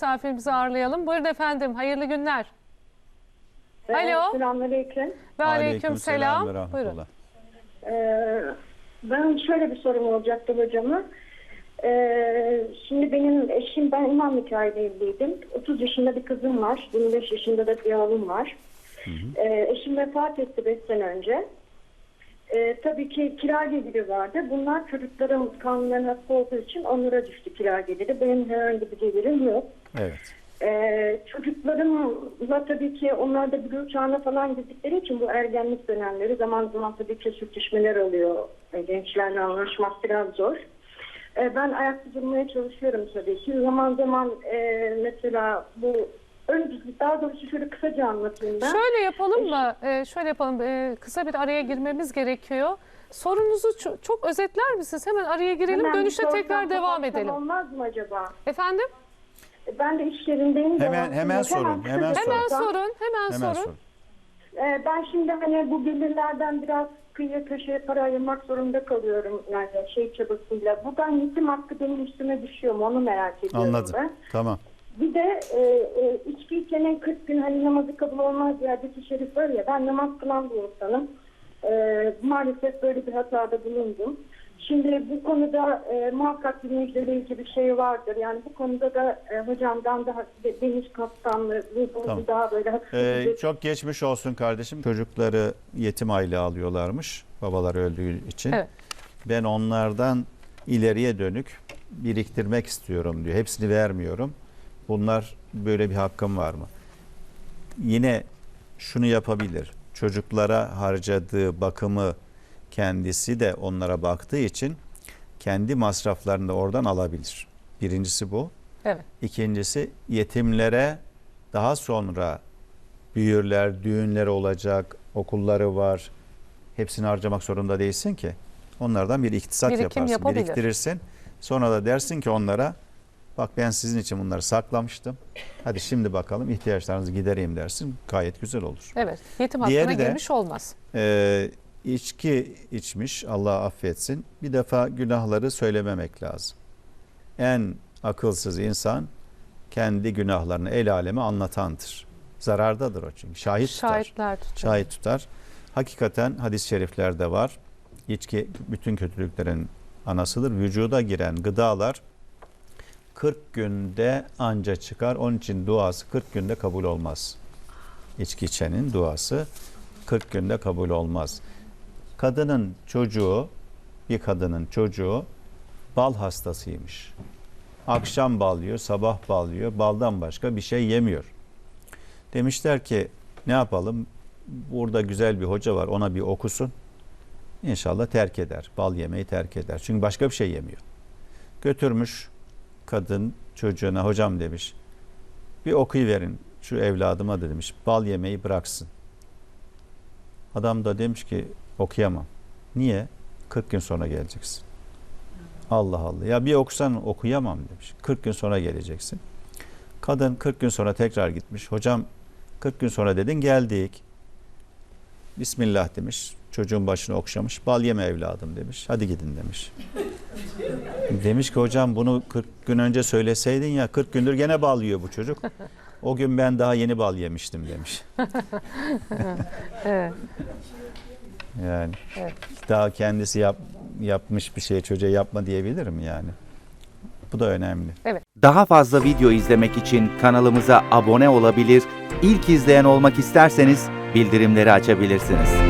misafirimizi ağırlayalım. Buyurun efendim. Hayırlı günler. Alo. Selamünaleyküm. Ve aleyküm selam. ve Buyurun. Ee, ben şöyle bir sorum olacaktı hocama. Ee, şimdi benim eşim, ben imam nikahıyla evliydim. 30 yaşında bir kızım var. 25 yaşında da bir oğlum var. Ee, eşim vefat etti 5 sene önce. Ee, tabii ki kira geliri vardı. Bunlar çocukların kanunlarına hasta olduğu için onlara düştü kira geliri. Benim herhangi bir gelirim yok. Evet. Ee, çocuklarımla tabii ki onlar da blue çağına falan girdikleri için bu ergenlik dönemleri zaman zaman tabii ki sürtüşmeler oluyor. Ee, Gençlerle anlaşmak biraz zor. Ee, ben ayakta durmaya çalışıyorum tabii ki. Zaman zaman e, mesela bu önce daha doğrusu şöyle kısaca anlatayım ben. Şöyle yapalım mı? Ee, şöyle yapalım. Ee, kısa bir araya girmemiz gerekiyor. Sorunuzu ço- çok özetler misiniz? Hemen araya girelim. Hemen bir Dönüşte tekrar devam kapatsam edelim. Olmaz mı acaba? Efendim? Ben de iş yerindeyim. de Hemen- hemen sorun, kısaca hemen Hemen sorsam. sorun. Hemen, Hemen sorun. sor. Ee, ben şimdi hani bu gelirlerden biraz kıyıya köşeye para ayırmak zorunda kalıyorum yani şey çabasıyla. Buradan yetim hakkı benim üstüme düşüyor mu onu merak ediyorum Anladım. ben. Tamam. Bir de e, e, içki içenin 40 gün hani namazı kabul olmaz diye hadis-i şerif var ya ben namaz kılan bir insanım. E, maalesef böyle bir hatada bulundum. Şimdi bu konuda e, muhakkak bir müjdeleyici bir şey vardır. Yani bu konuda da e, hocamdan daha geniş kapsamlı, bu Tamam. daha böyle Ee, çok geçmiş olsun kardeşim. Çocukları yetim aile alıyorlarmış babalar öldüğü için. Evet. Ben onlardan ileriye dönük biriktirmek istiyorum diyor. Hepsini vermiyorum. Bunlar böyle bir hakkım var mı? Yine şunu yapabilir. Çocuklara harcadığı bakımı kendisi de onlara baktığı için kendi masraflarını da oradan alabilir. Birincisi bu. Evet. İkincisi yetimlere daha sonra büyürler, düğünleri olacak, okulları var. Hepsini harcamak zorunda değilsin ki. Onlardan bir iktisat Birikim yaparsın, yapabilir. biriktirirsin. Sonra da dersin ki onlara bak ben sizin için bunları saklamıştım. Hadi şimdi bakalım ihtiyaçlarınızı gidereyim dersin. Gayet güzel olur. Evet. Yetim Diğeri hakkına de- girmiş olmaz. Ee, içki içmiş Allah affetsin. Bir defa günahları söylememek lazım. En akılsız insan kendi günahlarını el aleme anlatandır. Zarardadır o çünkü. Şahit tutar. Şahitler tutuyor. Şahit tutar. Hakikaten hadis-i şeriflerde var. İçki bütün kötülüklerin anasıdır. Vücuda giren gıdalar 40 günde anca çıkar. Onun için duası 40 günde kabul olmaz. İçki içenin duası 40 günde kabul olmaz. Kadının çocuğu, bir kadının çocuğu bal hastasıymış. Akşam bal yiyor, sabah bal yiyor. Baldan başka bir şey yemiyor. Demişler ki ne yapalım? Burada güzel bir hoca var ona bir okusun. İnşallah terk eder. Bal yemeyi terk eder. Çünkü başka bir şey yemiyor. Götürmüş kadın çocuğuna hocam demiş. Bir okuyuverin şu evladıma da demiş. Bal yemeyi bıraksın. Adam da demiş ki okuyamam. Niye? 40 gün sonra geleceksin. Allah Allah. Ya bir okusan okuyamam demiş. 40 gün sonra geleceksin. Kadın 40 gün sonra tekrar gitmiş. Hocam 40 gün sonra dedin geldik. Bismillah demiş. Çocuğun başını okşamış. Bal yeme evladım demiş. Hadi gidin demiş. Demiş ki hocam bunu 40 gün önce söyleseydin ya 40 gündür gene bal yiyor bu çocuk. O gün ben daha yeni bal yemiştim demiş. Evet. Yani Evet. daha kendisi yap, yapmış bir şey çocuğa yapma diyebilirim yani. Bu da önemli. Daha fazla video izlemek için kanalımıza abone olabilir, ilk izleyen olmak isterseniz bildirimleri açabilirsiniz.